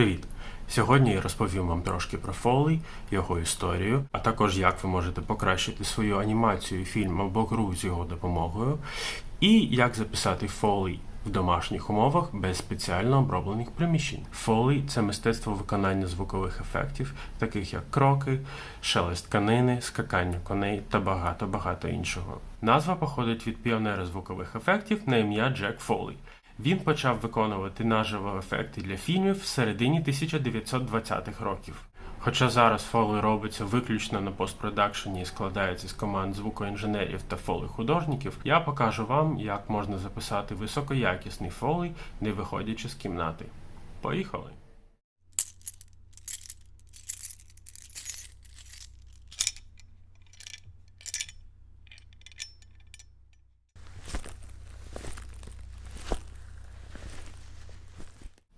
Привіт! Сьогодні я розповім вам трошки про Foley, його історію, а також як ви можете покращити свою анімацію, фільм або гру з його допомогою, і як записати Foley в домашніх умовах без спеціально оброблених приміщень. Foley – це мистецтво виконання звукових ефектів, таких як кроки, шелест тканини, скакання коней та багато-багато іншого. Назва походить від піонера звукових ефектів на ім'я Джек Фолey. Він почав виконувати наживо ефекти для фільмів в середині 1920-х років. Хоча зараз фоли робиться виключно на постпродакшені і складається з команд звукоінженерів та фоли художників, я покажу вам, як можна записати високоякісний фолей, не виходячи з кімнати. Поїхали!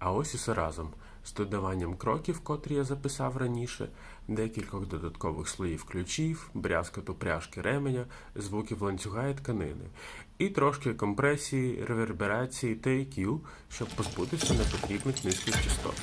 А ось усе разом з додаванням кроків, котрі я записав раніше, декількох додаткових слоїв ключів, брязкоту пряжки ременя, звуків ланцюга і тканини, і трошки компресії, реверберації та EQ, щоб позбутися непотрібних низьких частот.